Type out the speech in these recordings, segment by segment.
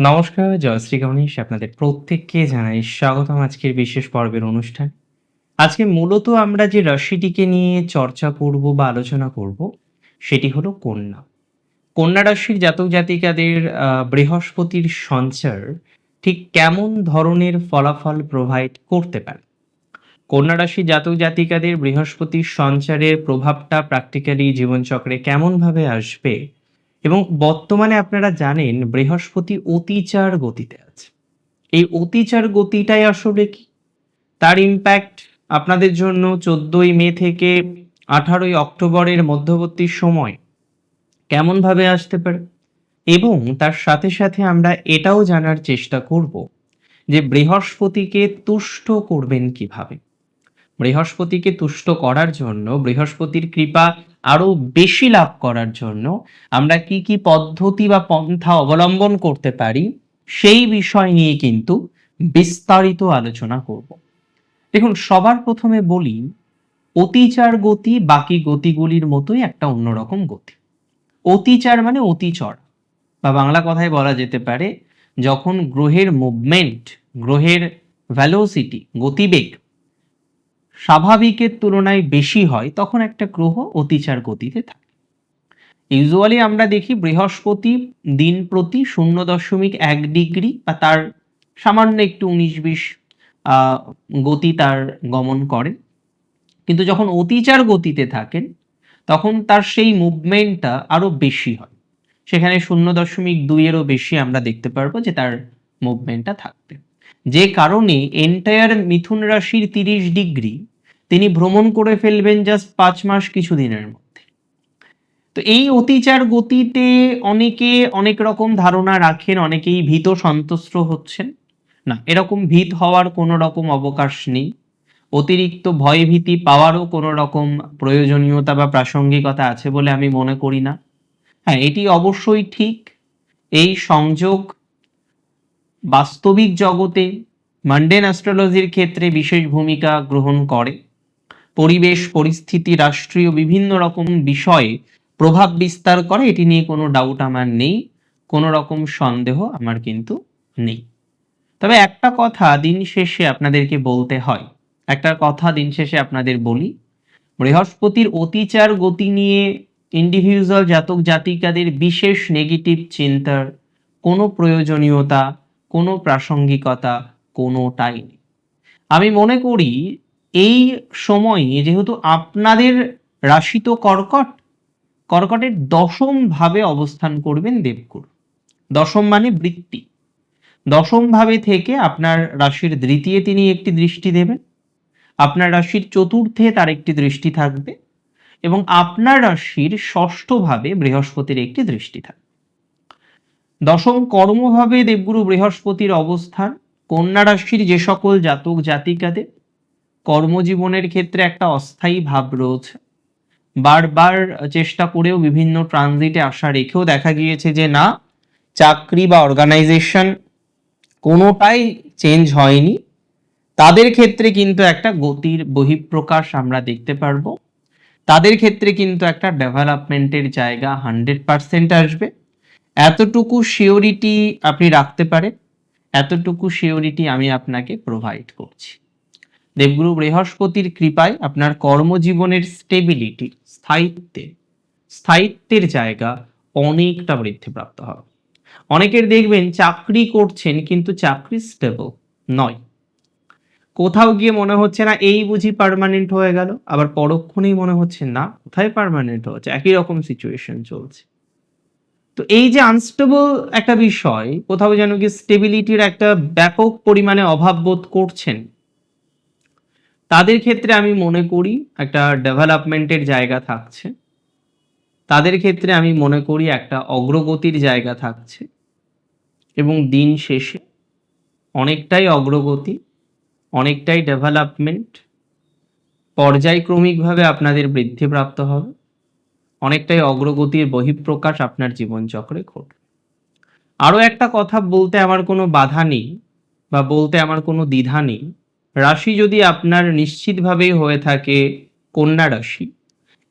নমস্কার জয়শ্রী গণেশ আপনাদের প্রত্যেককে জানাই স্বাগতম আজকের বিশেষ পর্বের অনুষ্ঠান। আজকে মূলত আমরা যে রাশিটিকে নিয়ে চর্চা করব বা আলোচনা করব, সেটি হলো কন্যা। কন্যা রাশির জাতক জাতিকাদের বৃহস্পতির সঞ্চার ঠিক কেমন ধরনের ফলাফল প্রোভাইড করতে পারে? কন্যা রাশির জাতক জাতিকাদের বৃহস্পতির সঞ্চারের প্রভাবটা প্র্যাকটিক্যালি জীবনচক্রে কেমনভাবে আসবে এবং বর্তমানে আপনারা জানেন বৃহস্পতি অতিচার গতিতে আছে। এই অতিচার গতিটাই আসলে কি? তার ইম্প্যাক্ট আপনাদের জন্য চোদ্দই মে থেকে আঠারোই অক্টোবরের মধ্যবর্তী সময় কেমনভাবে আসতে পারে? এবং তার সাথে সাথে আমরা এটাও জানার চেষ্টা করব যে বৃহস্পতিকে তুষ্ট করবেন কীভাবে? বৃহস্পতিকে তুষ্ট করার জন্য, বৃহস্পতির কৃপা আরও বেশি লাভ করার জন্য আমরা কি কি পদ্ধতি বা পন্থা অবলম্বন করতে পারি, সেই বিষয় নিয়ে কিন্তু বিস্তারিত আলোচনা করব। দেখুন, সবার প্রথমে বলি, অতিচার গতি বাকি গতিগুলির মতোই একটা অন্যরকম গতি। অতিচার মানে অতিচর। বা বাংলা কথায় বলা যেতে পারে, যখন গ্রহের মুভমেন্ট গ্রহের ভ্যালোসিটি গতিবেগ স্বাভাবিকের তুলনায় বেশি হয়, তখন একটা গ্রহ অতিচার গতিতে থাকে। ইউজুয়ালি আমরা দেখি বৃহস্পতি দিন প্রতি শূন্য দশমিক এক ডিগ্রি বা তার সামান্য একটু উনিশ বিশ গতি তার গমন করে কিন্তু যখন অতিচার গতিতে থাকেন, তখন তার সেই মুভমেন্টটা আরও বেশি হয়। সেখানে শূন্য দশমিক দুইয়েরও বেশি আমরা দেখতে পারব যে তার মুভমেন্টটা থাকবে। যে কারণে এন্টায়ার মিথুন রাশির তিরিশ ডিগ্রি তিনি ভ্রমণ করে ফেলবেন জাস্ট পাঁচ মাস কিছু দিনের মধ্যে। তো এই অতিচার গতিতে অনেকে অনেক রকম ধারণা রাখেন, অনেকেই ভীত সন্তুষ্ট হচ্ছেন। না, এরকম ভীত হওয়ার কোনো রকম অবকাশ নেই। অতিরিক্ত ভয়ভীতি পাওয়ারও কোনো রকম প্রয়োজনীয়তা বা প্রাসঙ্গিকতা আছে বলে আমি মনে করি না। হ্যাঁ এটি অবশ্যই ঠিক। এই সংযোগ বাস্তবিক জগতে মান্ডেন অ্যাস্ট্রোলজির ক্ষেত্রে বিশেষ ভূমিকা গ্রহণ করে। পরিবেশ, পরিস্থিতি, রাষ্ট্রীয় বিভিন্ন রকম বিষয়ে প্রভাব বিস্তার করে, এটি নিয়ে কোনো ডাউট আমার নেই, কোনো রকম সন্দেহ আমার কিন্তু নেই। তবে একটা কথা দিন শেষে আপনাদেরকে বলতে হয়। একটা কথা দিন শেষে আপনাদের বলি। বৃহস্পতির অতিচার গতি নিয়ে ইন্ডিভিজুয়াল জাতক জাতিকাদের বিশেষ নেগেটিভ চিন্তার কোনো প্রয়োজনীয়তা কোনো প্রাসঙ্গিকতা কোনোটাই নেই। আমি মনে করি এই সময়ে যেহেতু আপনাদের রাশি তো কর্কট, কর্কটের দশম ভাবে অবস্থান করবেন দেবগুরু। দশম মানে বৃত্তি। দশম ভাবে থেকে আপনার রাশির দ্বিতীয় তিনি একটি দৃষ্টি দেবেন, আপনার রাশির চতুর্থে তার একটি দৃষ্টি থাকবে এবং আপনার রাশির ষষ্ঠ ভাবে বৃহস্পতির একটি দৃষ্টি থাকবে। দশম কর্মভাবে দেবগুরু বৃহস্পতির অবস্থান। কন্যা রাশির যে সকল জাতক জাতিকাদের কর্মজীবনের ক্ষেত্রে একটা অস্থায়ী ভাব রয়েছে। বারবার চেষ্টা করেও বিভিন্ন ট্রানজিটে আশা রেখেও দেখা গিয়েছে যে না, চাকরি বা অর্গানাইজেশন কোনোটাই চেঞ্জ হয়নি। তাদের ক্ষেত্রে কিন্তু একটা গতির বহিঃপ্রকাশ আমরা দেখতে পারব। তাদের ক্ষেত্রে কিন্তু একটা ডেভেলপমেন্টের জায়গা হান্ড্রেড পার্সেন্ট আসবে। এতটুকু শিওরিটি আপনি রাখতে পারেন, এতটুকু শিওরিটি আমি আপনাকে প্রোভাইড করছি। দেবগুরু বৃহস্পতির কৃপায় আপনার কর্মজীবনের স্টেবিলিটি স্থায়িত্বে, স্থায়িত্বের জায়গা অনেকটা বৃদ্ধিপ্রাপ্ত হবে। অনেকের দেখবেন চাকরি করছেন কিন্তু চাকরি স্টেবল নয়। কোথাও গিয়ে মনে হচ্ছে না এই বুঝি পার্মানেন্ট হয়ে গেল, আবার পরক্ষণেই মনে হচ্ছে না, কোথায় পার্মানেন্ট হচ্ছে? একই রকম সিচুয়েশন চলছে। তো এই যে আনস্টেবল একটা বিষয়, কোথাও যেন কি স্টেবিলিটির একটা ব্যাপক পরিমাণে অভাব বোধ করছেন, তাদের ক্ষেত্রে আমি মনে করি একটা ডেভেলপমেন্টের জায়গা থাকছে। তাদের ক্ষেত্রে আমি মনে করি একটা অগ্রগতির জায়গা থাকছে। এবং দিন শেষে অনেকটাই অগ্রগতি, অনেকটাই ডেভেলপমেন্ট পর্যায়ক্রমিকভাবে আপনাদের বৃদ্ধিপ্রাপ্ত হবে। অনেকটাই অগ্রগতির বহিঃপ্রকাশ আপনার জীবনচক্রে ঘটবে আরও একটা কথা বলতে আমার কোনো বাধা নেই বা বলতে আমার কোনো দ্বিধা নেই। রাশি যদি আপনার নিশ্চিতভাবেই হয়ে থাকে কন্যা রাশি,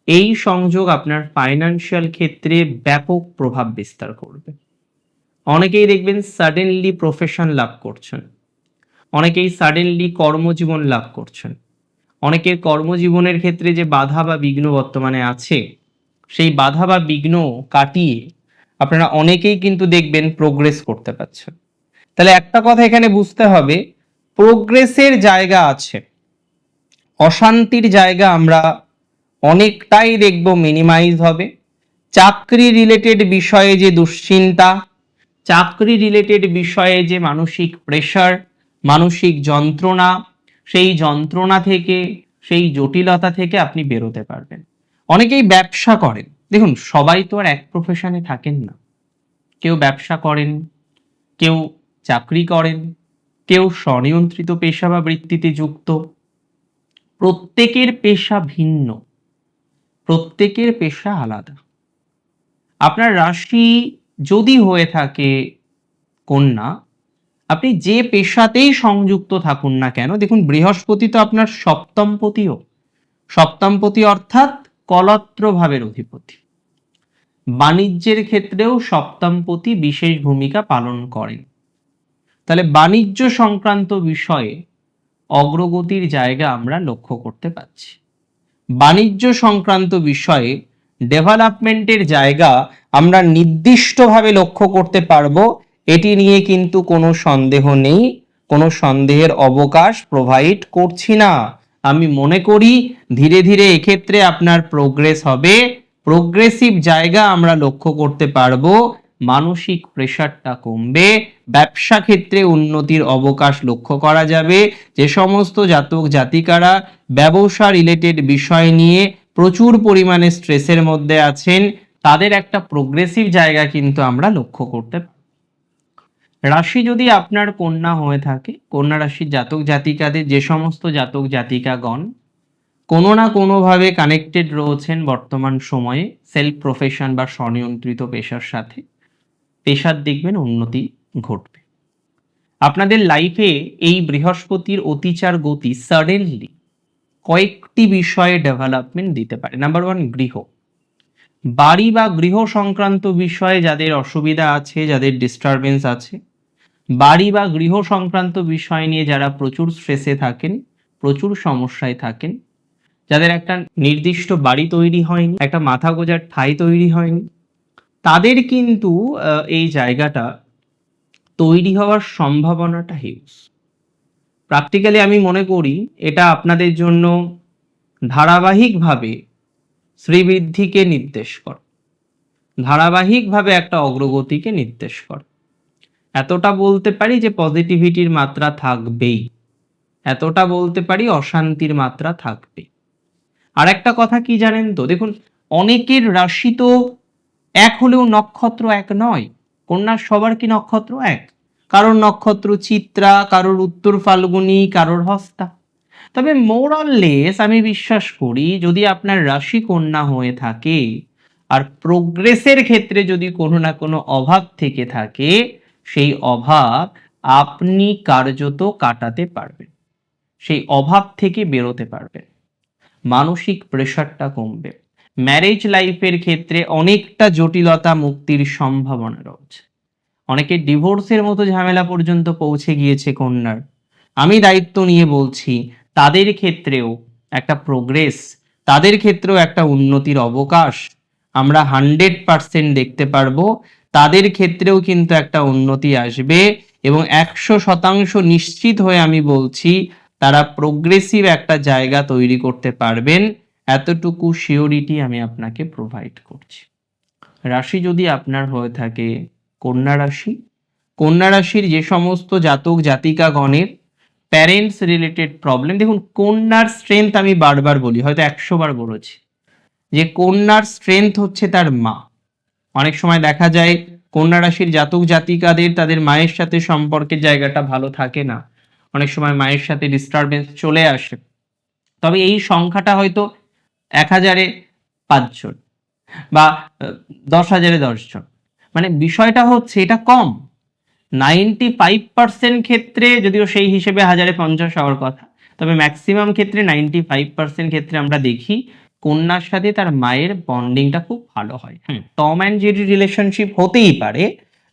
এই সংযোগ আপনার ফাইন্যান্সিয়াল ক্ষেত্রে ব্যাপক প্রভাব বিস্তার করবে। অনেকেই দেখবেন সাডেনলি প্রফেশন লাভ করছেন। অনেকেই সাডেনলি কর্মজীবন লাভ করছেন। অনেকের কর্মজীবনের ক্ষেত্রে যে বাধা বা বিঘ্ন বর্তমানে আছে সেই বাধা বা বিঘ্ন কাটিয়ে আপনারা অনেকেই কিন্তু দেখবেন প্রোগ্রেস করতে পারছেন। তাহলে একটা কথা এখানে বুঝতে হবে প্রোগ্রেসের জায়গা আছে। অশান্তির জায়গা আমরা অনেকটাই দেখব মিনিমাইজ হবে। চাকরি রিলেটেড বিষয়ে যে দুশ্চিন্তা, চাকরি রিলেটেড বিষয়ে যে মানসিক প্রেশার মানসিক যন্ত্রণা, সেই যন্ত্রণা থেকে, সেই জটিলতা থেকে আপনি বেরোতে পারবেন। অনেকেই ব্যবসা করেন। দেখুন, সবাই তো আর এক প্রফেশনে থাকেন না। কেউ ব্যবসা করেন, কেউ চাকরি করেন, কেউ স্বনিয়ন্ত্রিত পেশা বা বৃত্তিতে যুক্ত। প্রত্যেকের পেশা ভিন্ন। প্রত্যেকের পেশা আলাদা। আপনার রাশি যদি হয়ে থাকে কন্যা, আপনি যে পেশাতেই সংযুক্ত থাকুন না কেন, দেখুন, বৃহস্পতি তো আপনার সপ্তমপতিও সপ্তমপতি অর্থাৎ কলত্র ভাবের অধিপতি। বাণিজ্যের ক্ষেত্রেও সপ্তমপতি বিশেষ ভূমিকা পালন করেন। তাহলে বাণিজ্য সংক্রান্ত বিষয়ে অগ্রগতির জায়গা আমরা লক্ষ্য করতে পারছি। বাণিজ্য সংক্রান্ত বিষয়ে ডেভেলপমেন্টের জায়গা আমরা নির্দিষ্টভাবে লক্ষ্য করতে পারব, এটি নিয়ে কিন্তু কোনো সন্দেহ নেই, কোনো সন্দেহের অবকাশ প্রোভাইড করছি না। আমি মনে করি ধীরে ধীরে এক্ষেত্রে আপনার প্রোগ্রেস হবে। প্রোগ্রেসিভ জায়গা আমরা লক্ষ্য করতে পারব। মানসিক প্রেশারটা কমবে। ব্যবসা ক্ষেত্রে উন্নতির অবকাশ লক্ষ্য করা যাবে। যে সমস্ত জাতক জাতিকারা ব্যবসা রিলেটেড বিষয় নিয়ে প্রচুর পরিমাণে স্ট্রেসের মধ্যে আছেন, তাদের একটা প্রোগ্রেসিভ জায়গা কিন্তু আমরা লক্ষ্য করতে রাশি যদি আপনার কন্যা হয়ে থাকে, কন্যা রাশির জাতক জাতিকাদের যে সমস্ত জাতক জাতিকাগণ কোনো না কোনোভাবে কানেক্টেড রয়েছেন বর্তমান সময়ে সেলফ প্রফেশন বা স্বনিয়ন্ত্রিত পেশার সাথে, পেশার দেখবেন উন্নতি ঘটবে। আপনাদের লাইফে এই বৃহস্পতির অতিচার গতি সাডেনলি কয়েকটি বিষয়ে ডেভেলপমেন্ট দিতে পারে। নাম্বার ওয়ান গৃহ। বাড়ি বা গৃহ সংক্রান্ত বিষয়ে যাদের অসুবিধা আছে, যাদের ডিস্টারবেন্স আছে বাড়ি বা গৃহ সংক্রান্ত বিষয় নিয়ে যারা প্রচুর স্ট্রেসে থাকেন, প্রচুর সমস্যায় থাকেন, যাদের একটা নির্দিষ্ট বাড়ি তৈরি হয়নি, একটা মাথা গোজার ঠাই তৈরি হয়নি, তাদের কিন্তু এই জায়গাটা তৈরি হওয়ার সম্ভাবনাটা হিউজ প্র্যাকটিক্যালি আমি মনে করি এটা আপনাদের জন্য ধারাবাহিকভাবে শ্রীবৃদ্ধিকে নির্দেশ করে। ধারাবাহিকভাবে একটা অগ্রগতিকে নির্দেশ করে। এতটা বলতে পারি যে পজিটিভিটির মাত্রা থাকবেই। এতটা বলতে পারি অশান্তির মাত্রা থাকবে। আর একটা কথা কি জানেন তো? দেখুন, অনেকের রাশি তো এক হলেও নক্ষত্র এক নয়। কন্যার সবার কি নক্ষত্র এক? কারোর নক্ষত্র চিত্রা, কারোর উত্তর ফাল্গুনি, কারোর হস্তা। তবে মোরাললেস আমি বিশ্বাস করি, যদি আপনার রাশি কন্যা হয়ে থাকে, আর প্রোগ্রেসের ক্ষেত্রে যদি কোনো না কোনো অভাব থেকে থাকে সেই অভাব আপনি কার্যত কাটাতে পারবেন। সেই অভাব থেকে বেরোতে পারবেন। মানসিক প্রেশারটা কমবে। ম্যারেজ লাইফের ক্ষেত্রে অনেকটা জটিলতা মুক্তির সম্ভাবনা রয়েছে। অনেকে ডিভোর্সের মতো ঝামেলা পর্যন্ত পৌঁছে গিয়েছে কন্যার। আমি দায়িত্ব নিয়ে বলছি, তাদের ক্ষেত্রেও একটা প্রোগ্রেস তাদের ক্ষেত্রেও একটা উন্নতির অবকাশ। আমরা হান্ড্রেড পার্সেন্ট দেখতে পারব তাদের ক্ষেত্রেও কিন্তু একটা উন্নতি আসবে এবং একশো শতাংশ নিশ্চিত হয়ে আমি বলছি তারা প্রোগ্রেসিভ একটা জায়গা তৈরি করতে পারবেন। এতটুকু শিওরিটি আমি আপনাকে প্রোভাইড করছি। রাশি যদি আপনার হয়ে থাকে, কন্যা রাশি। কন্যা রাশির যে সমস্ত জাতক জাতিকাগণের প্যারেন্টস রিলেটেড প্রবলেম দেখুন, কন্যার স্ট্রেংথ আমি বারবার বলি, হয়তো একশো বার বলেছি। যে কন্যার স্ট্রেংথ হচ্ছে তার মা। অনেক সময় দেখা যায়, কন্যা রাশির জাতক জাতিকাদের তাদের মায়ের সাথে সম্পর্কের জায়গাটা ভালো থাকে না। অনেক সময় মায়ের সাথে ডিস্টারবেন্স চলে আসে। তবে এই সংখ্যাটা হয়তো এক হাজারে পাঁচজন বা, দশ হাজারে দশজন। মানে বিষয়টা হচ্ছে এটা কম। নাইনটি ফাইভ পার্সেন্ট ক্ষেত্রে যদিও সেই হিসেবে হাজারে পঞ্চাশ হওয়ার কথা, তবে ম্যাক্সিমাম ক্ষেত্রে নাইনটি ফাইভ পার্সেন্ট ক্ষেত্রে আমরা দেখি। কন্যার সাথে তার মায়ের বন্ডিংটা খুব ভালো হয়। হুম। টম অ্যান্ড জেরি রিলেশনশিপ হতেই পারে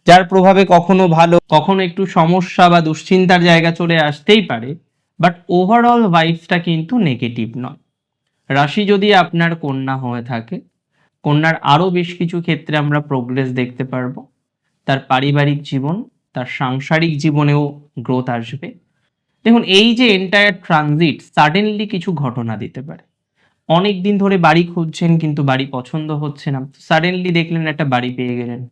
যার প্রভাবে কখনো ভালো কখনো একটু সমস্যা বা দুশ্চিন্তার জায়গা চলে আসতেই পারে বাট ওভারঅল ভাইবসটা কিন্তু নেগেটিভ নয়। রাশি যদি আপনার কন্যা হয়ে থাকে কন্যার আরও বেশ কিছু ক্ষেত্রে আমরা প্রোগ্রেস দেখতে পারব। তার পারিবারিক জীবন তার সাংসারিক জীবনেও গ্রোথ আসবে। দেখুন এই যে এন্টায়ার ট্রানজিট সাডেনলি কিছু ঘটনা দিতে পারে। অনেক দিন ধরে বাড়ি খুঁজছেন, কিন্তু বাড়ি পছন্দ হচ্ছে না। সাডেনলি দেখলেন একটা বাড়ি পেয়ে গেলেন।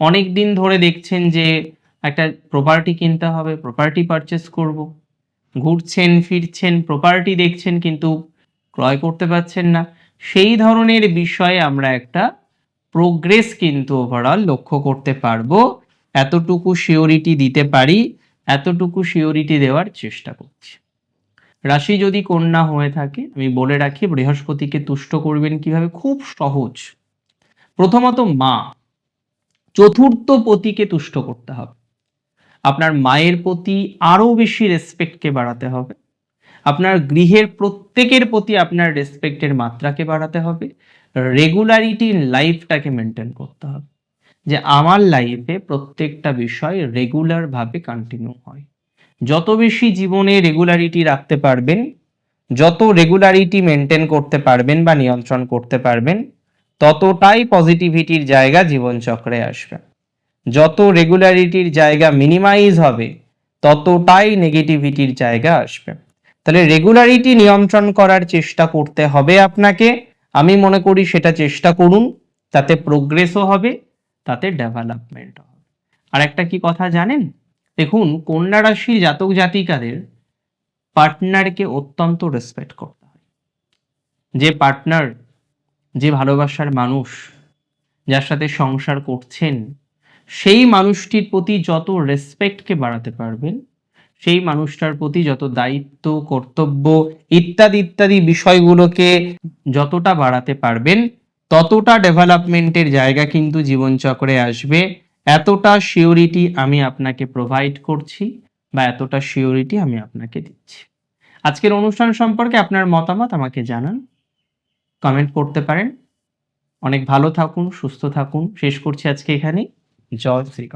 অনেক দিন ধরে দেখছেন যে একটা প্রপার্টি কিনতে হবে প্রপার্টি পারচেস করব। ঘুরছেন, ফিরছেন প্রপার্টি দেখছেন, কিন্তু ক্রয় করতে পারছেন না। সেই ধরনের বিষয়ে আমরা একটা প্রোগ্রেস কিন্তু ওভারঅল লক্ষ্য করতে পারব। এতটুকু শিওরিটি দিতে পারি, এতটুকু শিওরিটি দেওয়ার চেষ্টা করছি। রাশি যদি কন্যা হয়ে থাকে, আমি বলে রাখি বৃহস্পতিকে তুষ্ট করবেন কীভাবে? খুব সহজ। প্রথমত মা। চতুর্থ পতিকে তুষ্ট করতে হবে। আপনার মায়ের প্রতি আরও বেশি রেসপেক্টকে বাড়াতে হবে। আপনার গৃহের প্রত্যেকের প্রতি আপনার রেসপেক্টের মাত্রাকে বাড়াতে হবে। রেগুলারিটি লাইফটাকে মেনটেন করতে হবে। যে আমার লাইফে প্রত্যেকটা বিষয় রেগুলার ভাবে কন্টিনিউ হয়। যত বেশি জীবনে রেগুলারিটি রাখতে পারবেন, যত রেগুলারিটি মেনটেন করতে পারবেন বা নিয়ন্ত্রণ করতে পারবেন, ততটাই পজিটিভিটির জায়গা জীবনচক্রে আসবে। যত রেগুলারিটির জায়গা মিনিমাইজ হবে, ততটাই নেগেটিভিটির জায়গা আসবে। তাহলে রেগুলারিটি নিয়ন্ত্রণ করার চেষ্টা করতে হবে আপনাকে। আমি মনে করি সেটা চেষ্টা করুন, তাতে প্রোগ্রেসও হবে, তাতে ডেভেলপমেন্ট হবে। আর একটা কি কথা জানেন? দেখুন, কন্যা রাশির জাতক জাতিকাদের পার্টনারকে অত্যন্ত রেসপেক্ট করতে হয়। যে পার্টনার যে ভালোবাসার মানুষ যার সাথে সংসার করছেন, সেই মানুষটির প্রতি যত রেসপেক্টকে বাড়াতে পারবেন, সেই মানুষটার প্রতি যত দায়িত্ব, কর্তব্য ইত্যাদি ইত্যাদি বিষয়গুলোকে যতটা বাড়াতে পারবেন, ততটা ডেভেলপমেন্টের জায়গা কিন্তু জীবনচক্রে আসবে। এতটা শিওরিটি আমি আপনাকে প্রোভাইড করছি বা এতটা শিওরিটি আমি আপনাকে দিচ্ছি। আজকের অনুষ্ঠান সম্পর্কে আপনার মতামত আমাকে জানান। কমেন্ট করতে পারেন। অনেক ভালো থাকুন, সুস্থ থাকুন। শেষ করছি আজকে এখানে জয় শ্রী